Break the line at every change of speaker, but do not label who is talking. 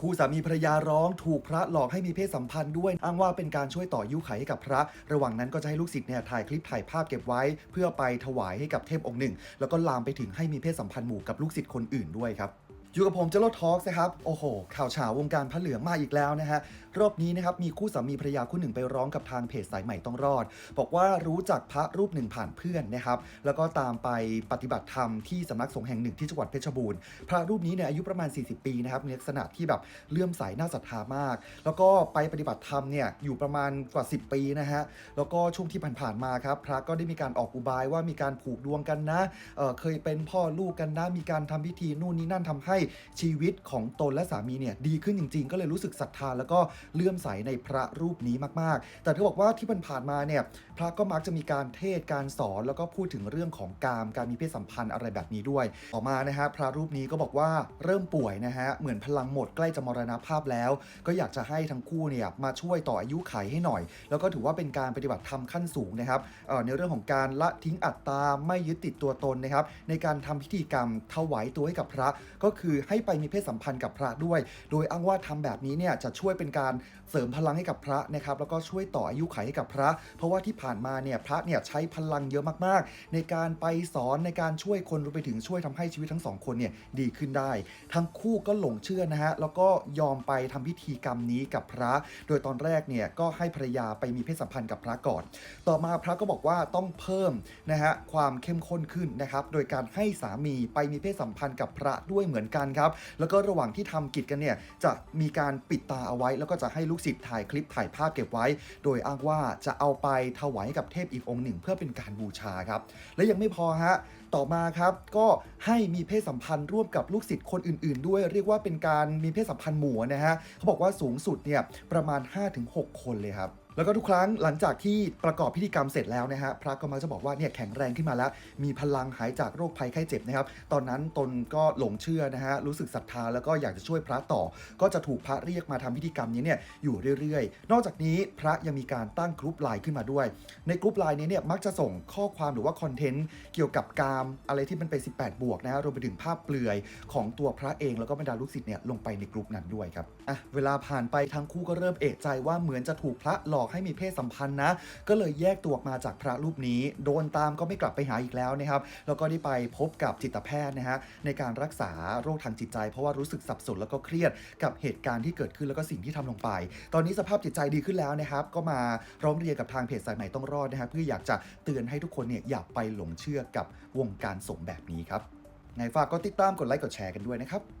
คู่สามีภรรยาร้องถูกพระหลอกให้มีเพศสัมพันธ์ด้วย อ้างว่าเป็นการช่วยต่อยุไขให้กับพระ ระหว่างนั้นก็จะให้ลูกศิษย์เนี่ยถ่ายคลิปถ่ายภาพเก็บไว้ เพื่อไปถวายให้กับเทพองค์หนึ่ง แล้วก็ลามไปถึงให้มีเพศสัมพันธ์หมู่กับลูกศิษย์คนอื่นด้วยครับ อยู่กับผมเจโรทอล์กนะครับ โอ้โห ข่าวเฉาวงการพระเหลืองมาอีกแล้วนะฮะ รอบนี้นะครับ มีคู่สามีภรรยาคู่หนึ่งไปร้องกับทางเพจสายใหม่ต้องรอด บอกว่ารู้จักพระรูปหนึ่งผ่านเพื่อนนะครับ แล้วก็ตามไปปฏิบัติธรรมที่สำนักสงฆ์แห่งหนึ่งที่จังหวัดเพชรบูรณ์ พระรูปนี้เนี่ยอายุประมาณ 40 ปีนะครับ มีลักษณะที่แบบเลื่อมใสน่าศรัทธามาก แล้วก็ไปปฏิบัติธรรมเนี่ยอยู่ประมาณกว่า 10 ปีนะฮะ แล้วก็ช่วงที่ผ่านๆมาครับ พระก็ได้มีการออกอุบายว่ามีการผูกดวงกันนะเเคยเป็นพ่อลูกกันนะ มีการทำพิธีนู่นนี่นั่นทำให้ชีวิตของตนและสามีเนี่ยดีขึ้นจริง ๆ ก็เลยรู้สึกศรัทธาแล้วก็เลื่อมใสในพระรูปนี้มากๆ แต่เธอบอกว่าที่ผ่านมาเนี่ยพระก็มักจะมีการเทศการสอนแล้วก็พูดถึงเรื่องของกามการมีเพศสัมพันธ์อะไรแบบนี้ด้วย ต่อมานะฮะพระรูปนี้ก็บอกว่าเริ่มป่วยนะฮะเหมือนพลังหมดใกล้จะมรณภาพแล้ว ก็อยากจะให้ทั้งคู่เนี่ยมาช่วยต่ออายุไขให้หน่อย แล้วก็ถือว่าเป็นการปฏิบัติธรรมขั้นสูงนะครับในเรื่องของการละทิ้งอัตตาไม่ยึดติดตัวตนนะครับในการทำพิธีกรรมถวายตัวให้กับพระก็คือให้ไปมีเพศสัมพันธ์กับพระด้วย โดยอ้างว่าทำแบบนี้เนี่ยจะช่วยเป็นการเสริมพลังให้กับพระนะครับแล้วก็ช่วยต่ออายุไขให้กับพระ เพราะว่าที่ผ่านมาเนี่ยพระเนี่ยใช้พลังเยอะมากๆ ในการไปสอนในการช่วยคนรวมไปถึงช่วยทำให้ชีวิตทั้งสองคนเนี่ยดีขึ้นได้ ทั้งคู่ก็หลงเชื่อนะฮะแล้วก็ยอมไปทำพิธีกรรมนี้กับพระ โดยตอนแรกเนี่ยก็ให้ภรรยาไปมีเพศสัมพันธ์กับพระก่อน ต่อมาพระก็บอกว่าต้องเพิ่มนะฮะความเข้มข้นขึ้นนะครับโดยการให้สามีไปมีเพศสัมพันธ์กับพระด้วยเหมือนกันครับ แล้วก็ระหว่างที่ทำกิจกันเนี่ยจะมีการปิดตาเอาไว้ แล้วก็จะให้ลูกศิษย์ถ่ายคลิปถ่ายภาพเก็บไว้ โดยอ้างว่าจะเอาไปถวายกับเทพอีกองค์หนึ่ง เพื่อเป็นการบูชาครับ และยังไม่พอฮะต่อมาครับก็ให้มีเพศสัมพันธ์ร่วมกับลูกศิษย์คนอื่น ๆ ด้วยเรียกว่าเป็นการมีเพศสัมพันธ์หมู่นะฮะเขาบอกว่าสูงสุดเนี่ยประมาณ 5-6 คนเลยครับแล้วก็ทุกครั้งหลังจากที่ประกอบพิธีกรรมเสร็จแล้วนะฮะพระก็มักจะบอกว่าเนี่ยแข็งแรงขึ้นมาแล้ว มีพลังหายจากโรคภัยไข้เจ็บนะครับ ตอนนั้นตนก็หลงเชื่อนะฮะรู้สึกศรัทธาแล้วก็อยากจะช่วยพระต่อ ก็จะถูกพระเรียกมาทำพิธีกรรมนี้เนี่ยอยู่เรื่อยๆ นอกจากนี้พระยังมีการตั้งกรุ๊ปไลน์ขึ้นมาด้วย ในกรุ๊ปไลน์นี้เนี่ยมักจะส่งข้อความหรือว่าคอนเทนต์เกี่ยวกับกามอะไรที่มันเป็น 18 บวกนะฮะรวมไปถึงภาพเปลือยของตัวพระเองแล้วก็บรรดาลูกศิษย์เนี่ยลงไปในกลุ่มนั้นด้วยครับอะเวลาผ่านไปทั้งคู่ก็เริ่มเอะใจว่าเหมือนจะถูกพระหลอกให้มีเพศสัมพันธ์นะ ก็เลยแยกตัวออกมาจากพระรูปนี้ โดนตามก็ไม่กลับไปหาอีกแล้วนะครับแล้วก็ได้ไปพบกับจิตแพทย์นะฮะในการรักษาโรคทางจิตใจ เพราะว่ารู้สึกสับสนแล้วก็เครียดกับเหตุการณ์ที่เกิดขึ้นแล้วก็สิ่งที่ทำลงไป ตอนนี้สภาพจิตใจดีขึ้นแล้วนะครับ ก็มาร้องเรียนกับทางเพจสายใหม่ต้องรอดนะฮะเพื่ออยากจะเตือนให้ทุกคนเนี่ยอย่าไปหลงเชื่อกับวงการสงแบบนี้ครับไงฝากก็ติดตามกดไลค์กดแชร์กันด้วยนะครับ